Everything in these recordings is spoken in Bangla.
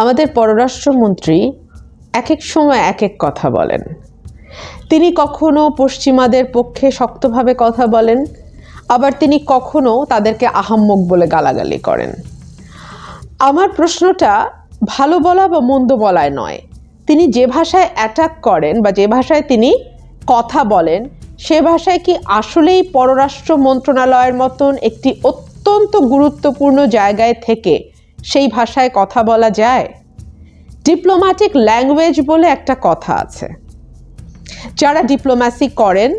আমাদের পররাষ্ট্রমন্ত্রী এক এক সময় এক এক কথা বলেন। তিনি কখনো পশ্চিমাদের পক্ষে শক্তভাবে কথা বলেন, আবার তিনি কখনো তাদেরকে আহাম্মক বলে গালাগালি করেন। আমার প্রশ্নটা ভালো বলা বা মন্দ বলায় নয়। তিনি যে ভাষায় অ্যাটাক করেন বা যে ভাষায় তিনি কথা বলেন, সে ভাষায় কি আসলেই পররাষ্ট্র মন্ত্রণালয়ের মতন একটি অত্যন্ত গুরুত্বপূর্ণ জায়গায় থেকে সেই ভাষায় কথা বলা যায়? ডিপ্লোম্যাটিক ল্যাঙ্গুয়েজ বলে একটা কথা আছে। যারা ডিপ্লোম্যাসি করেন,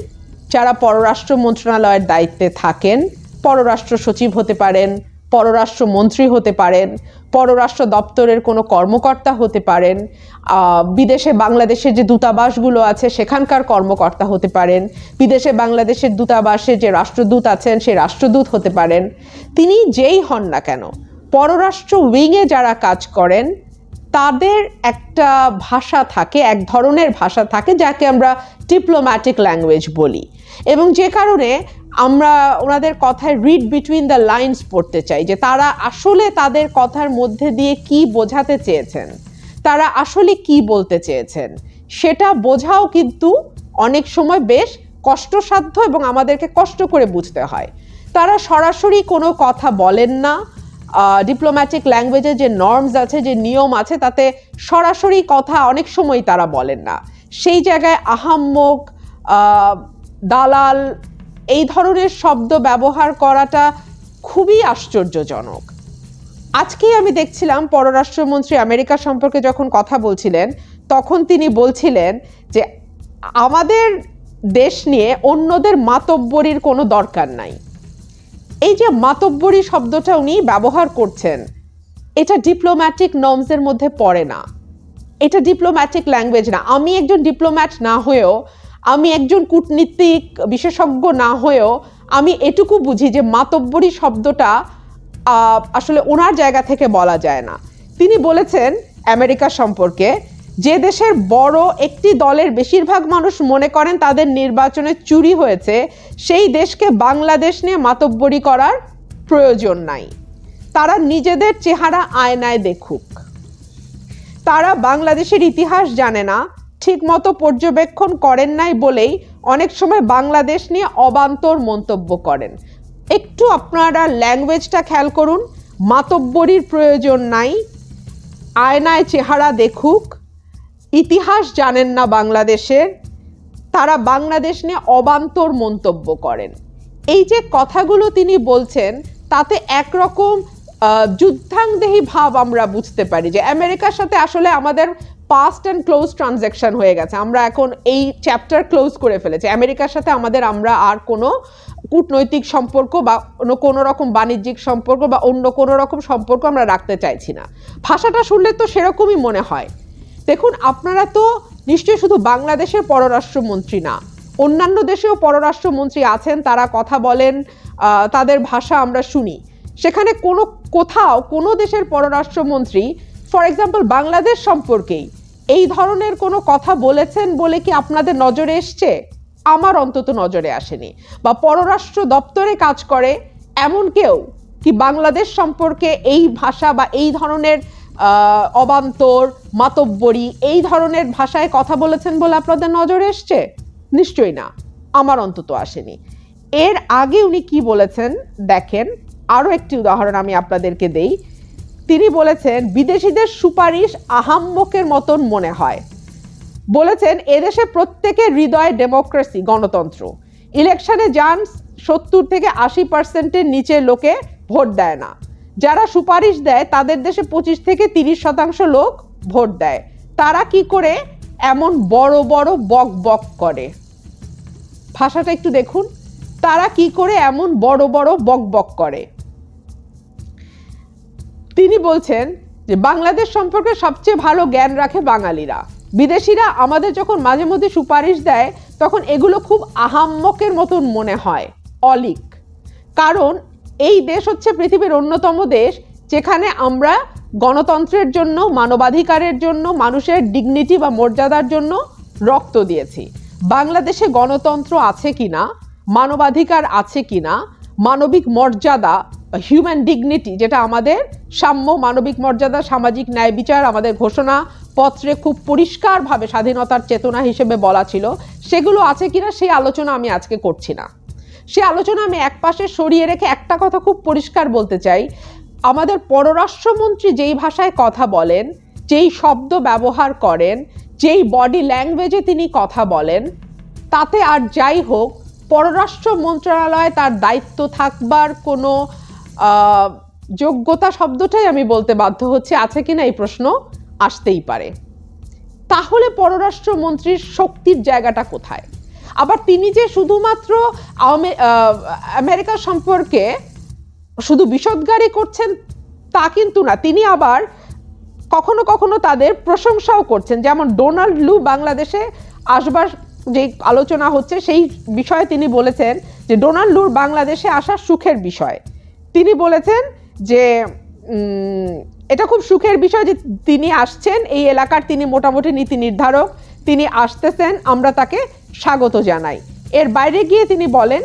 যারা পররাষ্ট্র মন্ত্রণালয়ের দায়িত্বে থাকেন, পররাষ্ট্র সচিব হতে পারেন, পররাষ্ট্র মন্ত্রী হতে পারেন, পররাষ্ট্র দপ্তরের কোনো কর্মকর্তা হতে পারেন বিদেশে বাংলাদেশের যে দূতাবাসগুলো আছে, সেখানকার কর্মকর্তা হতে পারেন, বিদেশে বাংলাদেশের দূতাবাসে যে রাষ্ট্রদূত আছেন সেই রাষ্ট্রদূত হতে পারেন। তিনি যেই হন না কেন পররাষ্ট্র উইংয়ে যারা কাজ করেন, তাদের একটা ভাষা থাকে, এক ধরনের ভাষা থাকে, যাকে আমরা ডিপ্লোম্যাটিক ল্যাঙ্গুয়েজ বলি। এবং যে কারণে আমরা ওনাদের কথায় রিড বিটুইন দ্য লাইন্স পড়তে চাই, যে তারা আসলে তাদের কথার মধ্যে দিয়ে কি বোঝাতে চেয়েছেন, তারা আসলে কি বলতে চেয়েছেন, সেটা বোঝাও কিন্তু অনেক সময় বেশ কষ্টসাধ্য এবং আমাদেরকে কষ্ট করে বুঝতে হয়। তারা সরাসরি কোনো কথা বলেন না ডিপ্লোম্যাটিক ল্যাঙ্গুয়েজে যে নর্মস আছে, যে নিয়ম আছে, তাতে সরাসরি কথা অনেক সময় তারা বলেন না। সেই জায়গায় আহাম্মক দালাল এই ধরনের শব্দ ব্যবহার করাটা খুবই আশ্চর্যজনক। আজকেই আমি দেখছিলাম পররাষ্ট্রমন্ত্রী আমেরিকা সম্পর্কে যখন কথা বলছিলেন, তখন তিনি বলছিলেন যে, আমাদের দেশ নিয়ে অন্যদের মাতব্বরির কোনো দরকার নাই। এই যে মাতব্বরি শব্দটা উনি ব্যবহার করছেন, এটা ডিপ্লোম্যাটিক নর্মসের মধ্যে পড়ে না। এটা ডিপ্লোম্যাটিক ল্যাঙ্গুয়েজ না। আমি একজন ডিপ্লোম্যাট না হয়েও, আমি একজন কূটনীতিক বিশেষজ্ঞ না হয়েও, আমি এটুকু বুঝি যে মাতব্বরি শব্দটা আসলে ওনার জায়গা থেকে বলা যায় না। তিনি বলেছেন, আমেরিকা সম্পর্কে যে দেশের বড় একটি দলের বেশিরভাগ মানুষ মনে করেন তাদের নির্বাচনে চুরি হয়েছে, সেই দেশকে বাংলাদেশ নিয়ে মাতব্বরি করার প্রয়োজন নাই। তারা নিজেদের চেহারা আয়নায় দেখুক। তারা বাংলাদেশের ইতিহাস জানে না, ঠিকমতো পর্যবেক্ষণ করেন নাই বলেই অনেক সময় বাংলাদেশ নিয়ে অবান্তর মন্তব্য করেন। একটু আপনারা ল্যাঙ্গুয়েজটা খেয়াল করুন, মাতব্বরির প্রয়োজন নাই, আয়নায় চেহারা দেখুক ইতিহাস জানেন না বাংলাদেশের, তারা বাংলাদেশ নিয়ে অবান্তর মন্তব্য করেন। এই যে কথাগুলো তিনি বলছেন, তাতে একরকম যুদ্ধাংদেহী ভাব আমরা বুঝতে পারি যে আমেরিকার সাথে আসলে আমাদের পাস্ট অ্যান্ড ক্লোজ ট্রানজ্যাকশন হয়ে গেছে। আমরা এখন এই চ্যাপ্টার ক্লোজ করে ফেলেছি। আমেরিকার সাথে আমাদের আমরা আর কোনো কূটনৈতিক সম্পর্ক বা অন্য কোনো রকম বাণিজ্যিক সম্পর্ক বা অন্য কোনো রকম সম্পর্ক আমরা রাখতে চাইছি না। ভাষাটা শুনলে তো সেরকমই মনে হয়। দেখুন, আপনারা তো নিশ্চয়ই শুধু বাংলাদেশের পররাষ্ট্রমন্ত্রী না, অন্যান্য দেশেও পররাষ্ট্রমন্ত্রী আছেন, তারা কথা বলেন তাদের ভাষা আমরা শুনি। সেখানে কোনো, কোথাও কোনো দেশের পররাষ্ট্রমন্ত্রী, ফর এক্সাম্পল বাংলাদেশ সম্পর্কেই, এই ধরনের কোনো কথা বলেছেন বলে কি আপনাদের নজরে এসছে? আমার অন্তত নজরে আসেনি। বা পররাষ্ট্র দপ্তরে কাজ করে এমন কেউ কি বাংলাদেশ সম্পর্কে এই ভাষা বা এই ধরনের অবান্তর, মাতব্বরি, এই ধরনের ভাষায় কথা বলেছেন বলে আপনাদের নজরে এসছে? নিশ্চয়ই না। আমার অন্তত আসেনি। এর আগে উনি কি বলেছেন? দেখেন, আরও একটি উদাহরণ আমি আপনাদেরকে দেই। তিনি বলেছেন, বিদেশিদের সুপারিশ আহাম্মকের মতন মনে হয়। বলেছেন, এদেশে প্রত্যেকের হৃদয় ডেমোক্রেসি, গণতন্ত্র। ইলেকশনে যান সত্তর থেকে আশি পার্সেন্টের নিচে লোকে ভোট দেয় না। যারা সুপারিশ দেয়, তাদের দেশে পঁচিশ থেকে তিরিশ শতাংশ লোক ভোট দেয়। তারা কি করে? এমন বড় বড় বক বক করে। ভাষাটা একটু দেখুন। তারা কি করে? এমন বড় বড় বক বক করে। তিনি বলছেন যে, বাংলাদেশ সম্পর্কে সবচেয়ে ভালো জ্ঞান রাখে বাঙালিরা। বিদেশিরা আমাদের যখন মাঝে মধ্যে সুপারিশ দেয়, তখন এগুলো খুব আহাম্মকের মতন মনে হয়, অলিক। কারণ এই দেশ হচ্ছে পৃথিবীর অন্যতম দেশ, যেখানে আমরা গণতন্ত্রের জন্য, মানবাধিকারের জন্য, মানুষের ডিগনিটি বা মর্যাদার জন্য রক্ত দিয়েছি। বাংলাদেশে গণতন্ত্র আছে কিনা, মানবাধিকার আছে কিনা, মানবিক মর্যাদা হিউম্যান ডিগনিটি যেটা আমাদের সাম্য মানবিক মর্যাদা, সামাজিক ন্যায় বিচার, আমাদের ঘোষণা পত্রে খুব পরিষ্কারভাবে স্বাধীনতার চেতনা হিসেবে বলা ছিল, সেগুলো আছে কিনা, সেই আলোচনা আমি আজকে করছি না। সে আলোচনা আমি একপাশে সরিয়ে রেখে একটা কথা খুব পরিষ্কার বলতে চাই। আমাদের পররাষ্ট্রমন্ত্রী যেই ভাষায় কথা বলেন, যেই শব্দ ব্যবহার করেন, যেই বডি ল্যাঙ্গুয়েজে তিনি কথা বলেন, তাতে আর যাই হোক, পররাষ্ট্র মন্ত্রণালয় তার দায়িত্ব থাকবার কোনো যোগ্যতা শব্দটাই আমি বলতে বাধ্য হচ্ছি, আছে কি না এই প্রশ্ন? আসতেই পারে। তাহলে পররাষ্ট্রমন্ত্রীর শক্তির জায়গাটা কোথায়? আবার তিনি যে শুধুমাত্র আমেরিকা সম্পর্কে শুধু বিষদগারি করছেন তা কিন্তু না, তিনি আবার কখনো কখনো তাদের প্রশংসাও করছেন। যেমন ডোনাল্ড লু বাংলাদেশে আসবার যে আলোচনা হচ্ছে, সেই বিষয়ে তিনি বলেছেন যে ডোনাল্ড লুর বাংলাদেশে আসা সুখের বিষয়। তিনি বলেছেন যে এটা খুব সুখের বিষয় যে তিনি আসছেন, এই এলাকার তিনি মোটামুটি নীতি নির্ধারক। তিনি আসতেছেন, আমরা তাকে স্বাগত জানাই। এর বাইরে গিয়ে তিনি বলেন,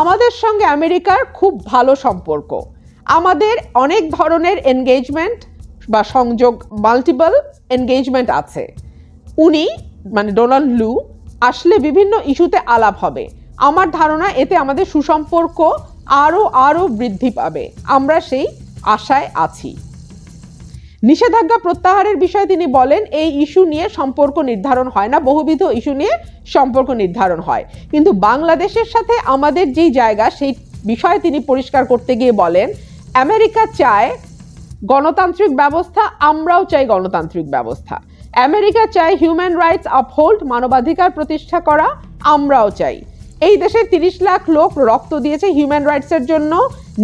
আমাদের সঙ্গে আমেরিকার খুব ভালো সম্পর্ক। আমাদের অনেক ধরনের এনগেজমেন্ট বা সংযোগ মাল্টিপল এনগেজমেন্ট আছে। উনি মানে ডোনাল্ড লু, আসলে বিভিন্ন ইস্যুতে আলাপ হবে। আমার ধারণা, এতে আমাদের সুসম্পর্ক আরও আরও বৃদ্ধি পাবে। আমরা সেই আশায় আছি। নিষেধাজ্ঞা প্রত্যাহারের বিষয়ে তিনি বলেন, এই ইস্যু নিয়ে সম্পর্ক নির্ধারণ হয় না, বহুবিধ ইস্যু নিয়ে সম্পর্ক নির্ধারণ হয়। কিন্তু বাংলাদেশের সাথে আমাদের যেই জায়গা, সেই বিষয়ে তিনি পরিষ্কার করতে গিয়ে বলেন, আমেরিকা চায় গণতান্ত্রিক ব্যবস্থা, আমরাও চাই গণতান্ত্রিক ব্যবস্থা। আমেরিকা চায় হিউম্যান রাইটস আপহোল্ড, মানবাধিকার প্রতিষ্ঠা করা, আমরাও চাই। এই দেশের তিরিশ লাখ লোক রক্ত দিয়েছে হিউম্যান রাইটসের জন্য,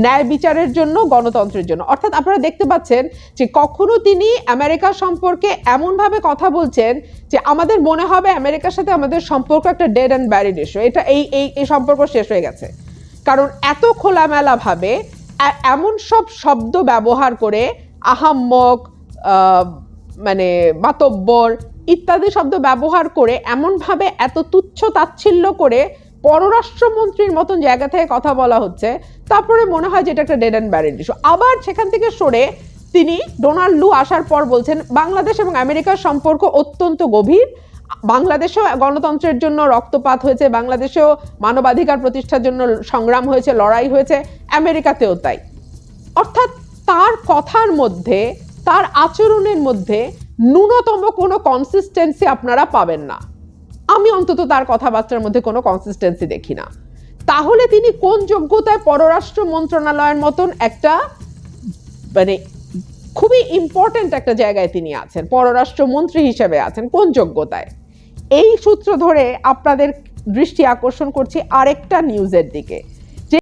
ন্যায় বিচারের জন্য, গণতন্ত্রের জন্য। অর্থাৎ আপনারা দেখতে পাচ্ছেন যে কখনো তিনি আমেরিকা সম্পর্কে এমনভাবে কথা বলছেন যে আমাদের মনে হবে আমেরিকার সাথে আমাদের সম্পর্ক একটা ডেড অ্যান্ড ব্যারিড ইস্যু এটা এই এই এই সম্পর্ক শেষ হয়ে গেছে। কারণ এত খোলামেলাভাবে এমন সব শব্দ ব্যবহার করে আহাম্মক মানে মাতব্বর ইত্যাদি শব্দ ব্যবহার করে এমনভাবে এত তুচ্ছ তাচ্ছিল্য করে পররাষ্ট্রমন্ত্রীর মতন জায়গা থেকে কথা বলা হচ্ছে। তারপরে মনে হয় যে এটা একটা ডেড অ্যান্ড ব্যারিড ইস্যু আবার সেখান থেকে সরে তিনি ডোনাল্ড লু আসার পর বলছেন, বাংলাদেশ এবং আমেরিকার সম্পর্ক অত্যন্ত গভীর। বাংলাদেশেও গণতন্ত্রের জন্য রক্তপাত হয়েছে, বাংলাদেশেও মানবাধিকার প্রতিষ্ঠার জন্য সংগ্রাম হয়েছে, লড়াই হয়েছে, আমেরিকাতেও তাই। অর্থাৎ তার কথার মধ্যে, তার আচরণের মধ্যে ন্যূনতম কোনো কনসিস্টেন্সি আপনারা পাবেন না। আমি অন্তত তার কথাবার্তার মধ্যে কোনো কনসিস্টেন্সি দেখি না। তাহলে তিনি কোন যোগ্যতায় পররাষ্ট্র মন্ত্রণালয়ের মতন একটা মানে খুবই ইম্পর্ট্যান্ট একটা জায়গায় তিনি আছেন পররাষ্ট্রমন্ত্রী হিসেবে আছেন, কোন যোগ্যতায়? এই সূত্র ধরে আপনাদের দৃষ্টি আকর্ষণ করছি আরেকটা নিউজের দিকে।